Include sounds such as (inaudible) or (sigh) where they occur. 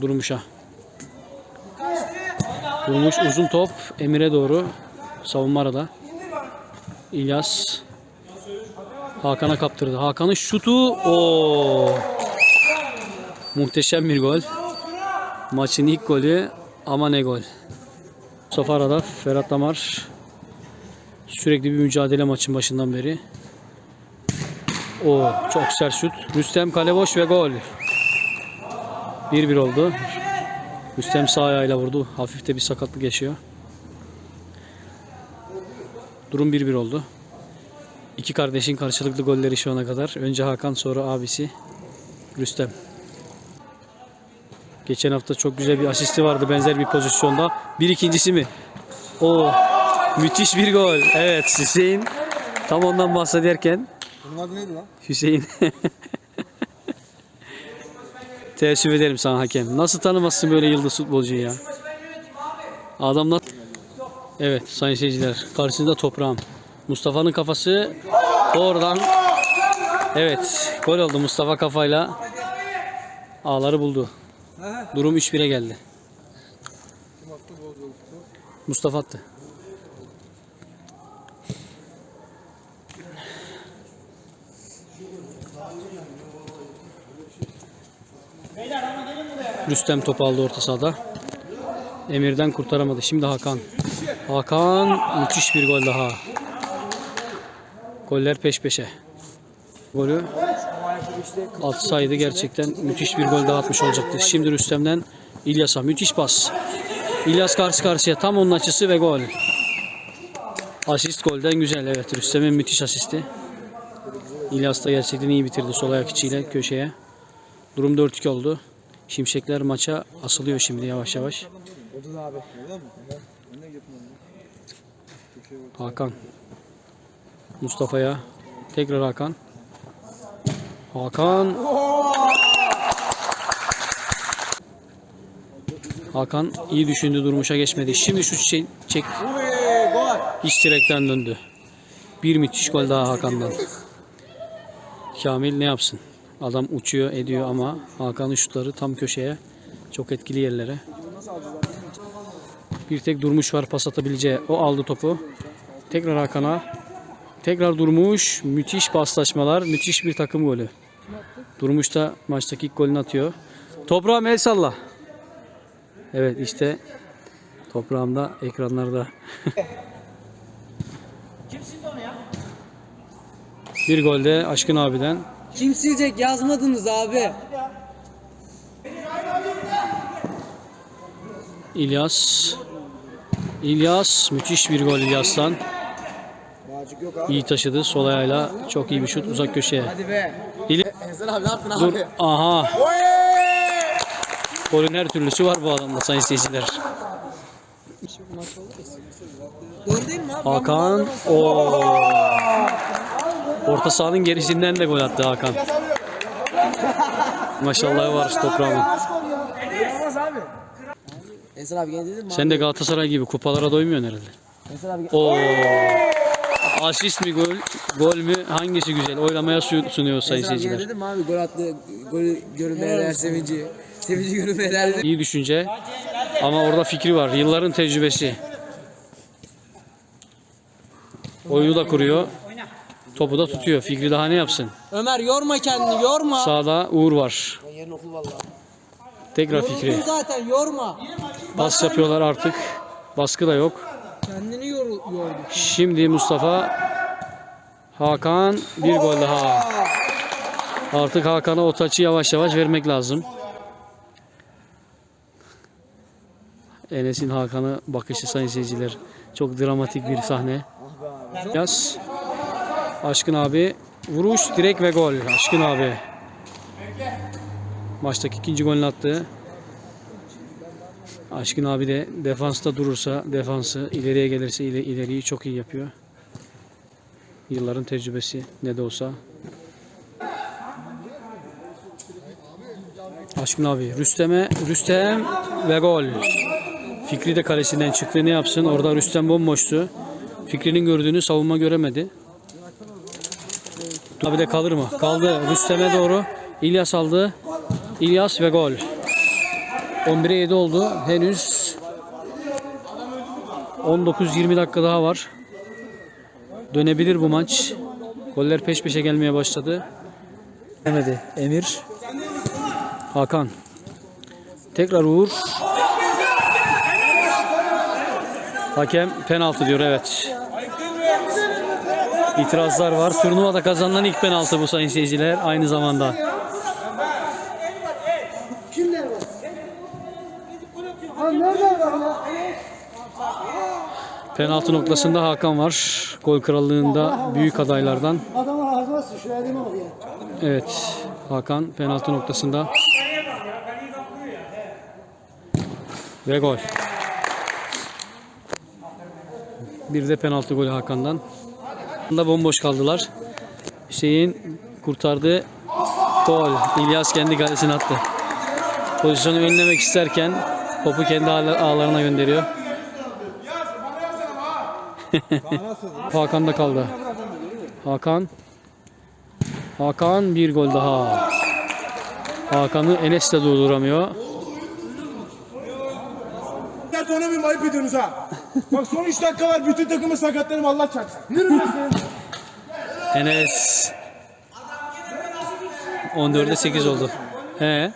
Durmuş'a. Durmuş uzun top Emir'e doğru. Savunma arada. İlyas Hakan'a kaptırdı. Hakan'ın şutu. o Muhteşem bir gol. Maçın ilk golü ama ne gol. Mustafa arada Ferhat Damar sürekli bir mücadele maçın başından beri. O çok sert şut. Rüstem kale boş ve gol. 1-1 oldu. Rüstem sağ ayağıyla vurdu. Hafif de bir sakatlık yaşıyor. Durum 1-1 oldu. İki kardeşin karşılıklı golleri şu ana kadar. Önce Hakan sonra abisi Rüstem. Geçen hafta çok güzel bir asisti vardı benzer bir pozisyonda. Bir ikincisi mi? O müthiş bir gol. Evet Hüseyin tam ondan bahsederken Bunun adı neydi lan? Hüseyin (laughs) Teessüf ederim sana hakem. Nasıl tanımazsın böyle yıldız futbolcuyu ya? Adamlar Evet sayın seyirciler karşısında toprağım. Mustafa'nın kafası oradan Evet gol oldu Mustafa kafayla ağları buldu. Durum 3-1'e geldi. Mustafa attı. Rüstem topu aldı orta sahada. Emir'den kurtaramadı. Şimdi Hakan. Hakan müthiş bir gol daha. Goller peş peşe. Golü atsaydı gerçekten müthiş bir gol daha atmış olacaktı. Şimdi Rüstem'den İlyas'a müthiş pas. İlyas karşı karşıya tam onun açısı ve gol. Asist golden güzel evet. Rüstem'in müthiş asisti. İlyas da gerçekten iyi bitirdi sol ayak içiyle köşeye. Durum 4-2 oldu. Şimşekler maça asılıyor şimdi yavaş yavaş. Hakan. Mustafa'ya. Tekrar Hakan. Hakan. Hakan iyi düşündü durmuşa geçmedi. Şimdi şu çek gol. iç direkten döndü. Bir müthiş gol daha Hakan'dan. Kamil ne yapsın? Adam uçuyor ediyor ama Hakan'ın şutları tam köşeye. Çok etkili yerlere. Bir tek Durmuş var pas atabileceği. O aldı topu. Tekrar Hakan'a. Tekrar Durmuş. Müthiş paslaşmalar. Müthiş bir takım golü. Durmuş da maçtaki ilk golünü atıyor. Toprağım el salla. Evet işte toprağımda ekranlarda. bir golde Aşkın abiden. Kim silecek yazmadınız abi. İlyas. İlyas müthiş bir gol İlyas'tan. İyi taşıdı sol ayağıyla. Çok iyi bir şut uzak köşeye. Hadi be. İly- Ensar abi ne yaptın Dur. abi? Aha. Oy! Golün her türlüsü var bu adamda sayın seyirciler. Abi? Hakan. o Orta sahanın gerisinden de gol attı Hakan. Maşallah var toprağımın. Olmaz abi. Ensar abi gene dedim mi? Sen de Galatasaray gibi kupalara doymuyorsun herhalde. Ensar abi O Asist mi gol, gol mü hangisi güzel? Oylamaya su- sunuyor sayın seyirciler. dedim abi gol attı. Golü görünmeyenler sevinci. Sevinci görünmeyenler. İyi düşünce ama orada fikri var. Yılların tecrübesi. Oyunu da kuruyor. Topu da tutuyor. Fikri daha ne yapsın? Ömer yorma kendini yorma. Sağda Uğur var. Yerin okul valla. Tekrar Fikri. Yoruldun zaten yorma. Pas yapıyorlar artık. Baskı da yok. Kendini yor yordu. Şimdi Mustafa Hakan bir gol daha. Artık Hakan'a o taçı yavaş yavaş vermek lazım. Enes'in Hakan'ı bakışı sayın seyirciler. Çok dramatik bir sahne. Yaz. Aşkın abi. Vuruş, direk ve gol. Aşkın abi. Maçtaki ikinci golünü attı. Aşkın abi de defansta durursa defansı, ileriye gelirse ile, ileriyi çok iyi yapıyor. Yılların tecrübesi ne de olsa. Aşkın abi Rüstem'e Rüstem ve gol. Fikri de kalesinden çıktı. Ne yapsın? Orada Rüstem bomboştu. Fikri'nin gördüğünü savunma göremedi. Abi de kalır mı? Kaldı. Rüstem'e doğru. İlyas aldı. İlyas ve gol. 11'e 7 oldu. Henüz 19-20 dakika daha var. Dönebilir bu maç. Goller peş peşe gelmeye başladı. Demedi. Emir. Hakan. Tekrar Uğur. Hakem penaltı diyor evet. İtirazlar var. Turnuvada kazanılan ilk penaltı bu sayın seyirciler aynı zamanda. Penaltı noktasında Hakan var. Gol krallığında büyük adaylardan. Evet. Hakan penaltı noktasında. Ve gol. Bir de penaltı golü Hakan'dan. Da bomboş kaldılar. Hüseyin kurtardı. Gol. İlyas kendi kalesine attı. Pozisyonu önlemek isterken topu kendi ağla- ağlarına gönderiyor. (laughs) Hakan da kaldı. Hakan. Hakan bir gol daha. Hakan'ı Enes de durduramıyor. Ona bir ayıp ediyorsunuz ha. Bak son 3 dakika var bütün takımı sakatlarım Allah çarpsın. Enes 14'e 8 oldu. He.